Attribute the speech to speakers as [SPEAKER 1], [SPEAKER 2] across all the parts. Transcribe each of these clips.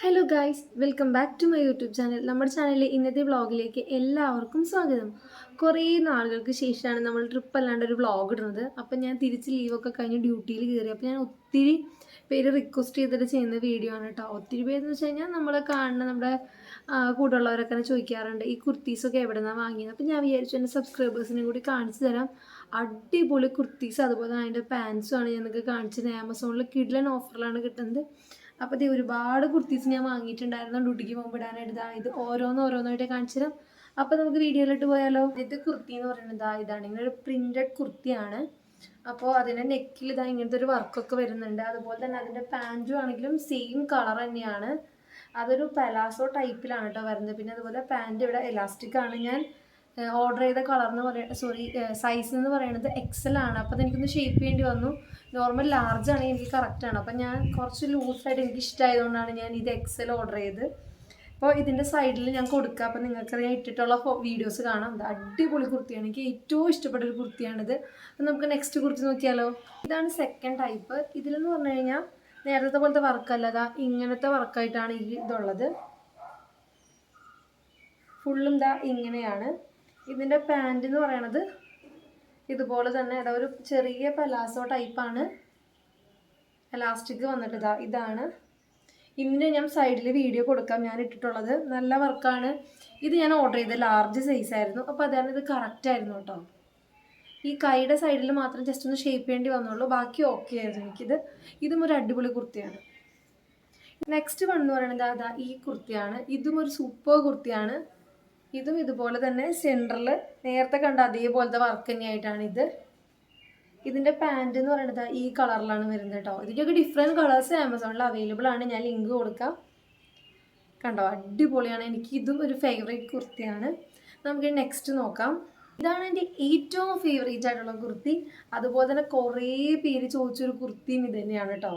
[SPEAKER 1] Hello guys welcome back to my YouTube channel നമ്മുടെ ചാനലിലെ ഇന്നത്തെ വ്ളോഗിലേക്ക് എല്ലാവർക്കും സ്വാഗതം. കുറേ നാളുകൾക്ക് ശേഷമാണ് നമ്മൾ ട്രിപ്പ് അല്ലാണ്ട് ഒരു വ്ളോഗ് ഇടുന്നത്. അപ്പം ഞാൻ തിരിച്ച് ലീവൊക്കെ കഴിഞ്ഞ് ഡ്യൂട്ടിയിൽ കയറി. അപ്പോൾ ഞാൻ ഒത്തിരി പേര് റിക്വസ്റ്റ് ചെയ്തിട്ട് ചെയ്യുന്ന വീഡിയോ ആണ് കേട്ടോ ഒത്തിരി പേരെന്ന് വെച്ച് കഴിഞ്ഞാൽ നമ്മളെ കാണുന്ന നമ്മുടെ കൂടെയുള്ളവരൊക്കെ ചോദിക്കാറുണ്ട്. ഈ കുർത്തീസൊക്കെ എവിടെ നിന്നാണ് വാങ്ങിയത്? അപ്പം ഞാൻ വിചാരിച്ചു എന്റെ സബ്സ്ക്രൈബേഴ്സിനും കൂടി കാണിച്ചു തരാം. അടിപൊളി കുർത്തീസ്. അതുപോലെ അതിന്റെ പാൻസും ആണ് ഞാൻ നിങ്ങൾക്ക് കാണിച്ചത് ആമസോണിൽ കിഡ്ലൻ ഓഫറിലാണ് കിട്ടുന്നത്. അപ്പോൾ ഇത് ഒരുപാട് കുർത്തീസ് ഞാൻ വാങ്ങിയിട്ടുണ്ടായിരുന്നു. ഡ്യൂട്ടിക്ക് പോകുമ്പോൾ ഇടാനായിട്ട് ഇത് ഓരോന്ന് ഓരോന്നായിട്ട് കാണിച്ചു തരാം. അപ്പോൾ നമുക്ക് വീഡിയോയിലോട്ട് പോയാലോ? ഇത് കുർത്തി എന്ന് പറയുന്നത് ഇതാണ്. ഇങ്ങനെ ഒരു പ്രിന്റഡ് കുർത്തിയാണ്. അപ്പോൾ അതിന്റെ നെക്കിൽ ഇതാ ഇങ്ങനത്തെ ഒരു വർക്കൊക്കെ വരുന്നുണ്ട്. അതുപോലെ തന്നെ അതിന്റെ പാന്റും ആണെങ്കിലും സെയിം കളർ തന്നെയാണ്. അതൊരു പലാസോ ടൈപ്പിലാണ് കേട്ടോ വരുന്നത്. പിന്നെ അതുപോലെ പാന്റ് ഇവിടെ എലാസ്റ്റിക് ആണ് ഞാൻ. ഓർഡർ ചെയ്ത കളർ എന്ന് പറയുന്നത് സോറി സൈസ് എന്ന് പറയുന്നത് എക്സൽ ആണ്. അപ്പോൾ അതെനിക്കൊന്ന് ഷേപ്പ് ചെയ്യേണ്ടി വന്നു. നോർമൽ ലാർജ് ആണെങ്കിൽ എനിക്ക് കറക്റ്റ് ആണ്. അപ്പം ഞാൻ കുറച്ച് ലൂസായിട്ട് എനിക്ക് ഇഷ്ടമായതുകൊണ്ടാണ് ഞാൻ ഇത് എക്സൽ ഓർഡർ ചെയ്ത്. അപ്പോൾ ഇതിന്റെ സൈഡിൽ ഞാൻ കൊടുക്കുക അപ്പോൾ നിങ്ങൾക്ക് ഞാൻ ഇട്ടിട്ടുള്ള വീഡിയോസ് കാണാം. അടിപൊളി കുർത്തിയാണ്. എനിക്ക് ഏറ്റവും ഇഷ്ടപ്പെട്ട ഒരു കുർത്തിയാണിത്. അപ്പം നമുക്ക് നെക്സ്റ്റ് കുർത്തി നോക്കിയാലോ? ഇതാണ് സെക്കൻഡ് ടൈപ്പ് ഇതിലെന്ന് പറഞ്ഞു കഴിഞ്ഞാൽ നേരത്തെ പോലത്തെ വർക്കല്ല അതാ ഇങ്ങനത്തെ വർക്കായിട്ടാണ് ഈ ഇതുള്ളത്. ഫുള്ളും ദാ ഇങ്ങനെയാണ്. ഇതിന്റെ പാന്റ് എന്ന് പറയണത് ഇതുപോലെ തന്നെ ഇതാ ഒരു ചെറിയ പലാസോ ടൈപ്പാണ് എലാസ്റ്റിക് വന്നിട്ട് ഇതാ ഇതാണ്. ഇതിന്റെ ഞാൻ സൈഡിൽ വീഡിയോ കൊടുക്കാം. ഞാൻ ഇട്ടിട്ടുള്ളത് നല്ല വർക്കാണ് ഇത് ഞാൻ ഓർഡർ ചെയ്ത ലാർജ് സൈസ് ആയിരുന്നു. അപ്പോൾ അതാണ് ഇത് കറക്റ്റ് ആയിരുന്നു കേട്ടോ. ഈ കൈയുടെ സൈഡിൽ മാത്രം ജസ്റ്റ് ഒന്ന് ഷേപ്പ് ചെയ്യേണ്ടി വന്നുള്ളൂ. ബാക്കി ഓക്കെ ആയിരുന്നു എനിക്കിത്. ഇതും ഒരു അടിപൊളി കുർത്തിയാണ്. നെക്സ്റ്റ് വൺ എന്ന് പറയുന്നത് അതാ ഈ കുർത്തിയാണ്. ഇതും ഒരു സൂപ്പർ കുർത്തിയാണ്. ഇതും ഇതുപോലെ തന്നെ സെന്ററിൽ നേരത്തെ കണ്ട അതേപോലത്തെ വർക്ക് തന്നെയായിട്ടാണ് ഇത്. ഇതിന്റെ പാന്റ് എന്ന് പറയുന്നത് ഈ കളറിലാണ് വരുന്നത് കേട്ടോ ഇതിന്റെയൊക്കെ ഡിഫറെന്റ് കളേഴ്സ് ആമസോണിൽ അവൈലബിൾ ആണ്. ഞാൻ ലിങ്ക് കൊടുക്കാം. കണ്ടോ? അടിപൊളിയാണ്. എനിക്ക് ഇതും ഒരു ഫേവറേറ്റ് കുർത്തിയാണ്. നമുക്ക് നെക്സ്റ്റ് നോക്കാം. ഇതാണ് എന്റെ ഏറ്റവും ഫേവറേറ്റ് ആയിട്ടുള്ള കുർത്തി. അതുപോലെ തന്നെ കുറേ പേര് ചോദിച്ചൊരു കുർത്തിയും ഇത് തന്നെയാണ് കേട്ടോ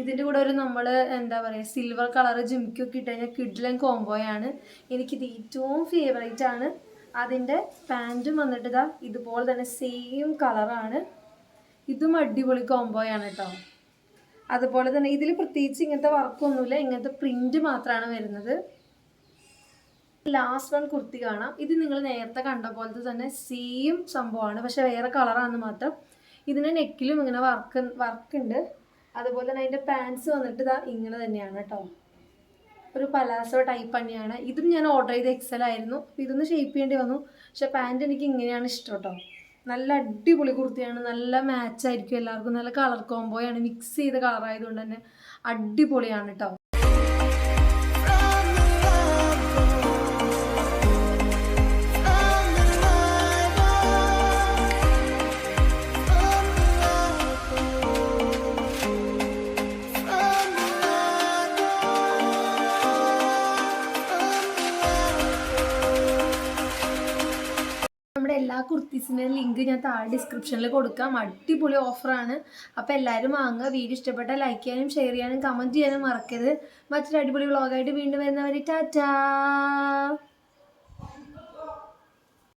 [SPEAKER 1] ഇതിന്റെ കൂടെ ഒരു നമ്മൾ എന്താ പറയുക സിൽവർ കളർ ജിമിക്കൊക്കെ ഇട്ട് കഴിഞ്ഞാൽ കിഡ്ലൻ കോംബോയാണ്. എനിക്കിത് ഏറ്റവും ഫേവറേറ്റ് ആണ്. അതിന്റെ പാന്റും വന്നിട്ട് ഇതാ ഇതുപോലെ തന്നെ സെയിം കളറാണ് ഇതും അടിപൊളി കോംബോയാണ് കേട്ടോ അതുപോലെ തന്നെ ഇതിൽ പ്രത്യേകിച്ച് ഇങ്ങനത്തെ വർക്കൊന്നുമില്ല ഇങ്ങനത്തെ പ്രിന്റ് മാത്രമാണ് വരുന്നത്. ലാസ്റ്റ് വൺ കുർത്തി കാണാം. ഇത് നിങ്ങൾ നേരത്തെ കണ്ട പോലത്തെ തന്നെ സെയിം സംഭവമാണ്. പക്ഷെ വേറെ കളറാണെന്ന് മാത്രം. ഇതിന്റെ നെക്കിലും ഇങ്ങനെ വർക്ക് വർക്ക് ഉണ്ട്. അതുപോലെ തന്നെ അതിന്റെ പാൻസ് വന്നിട്ട് ഇതാ ഇങ്ങനെ തന്നെയാണ് കേട്ടോ. ഒരു പലാസോ ടൈപ്പ് തന്നെയാണ്. ഇതും ഞാൻ ഓർഡർ ചെയ്ത എക്സൽ ആയിരുന്നു. ഇതൊന്ന് ഷേപ്പ് ചെയ്യേണ്ടി വന്നു. പക്ഷെ പാന്റ് എനിക്ക് ഇങ്ങനെയാണ് ഇഷ്ടം കേട്ടോ. നല്ല അടിപൊളി കുർത്തിയാണ്. നല്ല മാച്ച് ആയിരിക്കും എല്ലാവർക്കും. നല്ല കളർ കോംബോയാണ് മിക്സ് ചെയ്ത കളറായതുകൊണ്ട് തന്നെ അടിപൊളിയാണ് കേട്ടോ. എല്ലാ കുർത്തീസിന്റെ ലിങ്ക് ഞാൻ താഴെ ഡിസ്ക്രിപ്ഷനിൽ കൊടുക്കാം. അടിപൊളി ഓഫറാണ് അപ്പോൾ എല്ലാവരും വാങ്ങുക. വീഡിയോ ഇഷ്ടപ്പെട്ടാൽ ലൈക്ക് ചെയ്യാനും ഷെയർ ചെയ്യാനും കമന്റ് ചെയ്യാനും മറക്കരുത്. മറ്റൊരു അടിപൊളി വ്ളോഗായിട്ട് വീണ്ടും വരുന്നവർ ടാറ്റാ!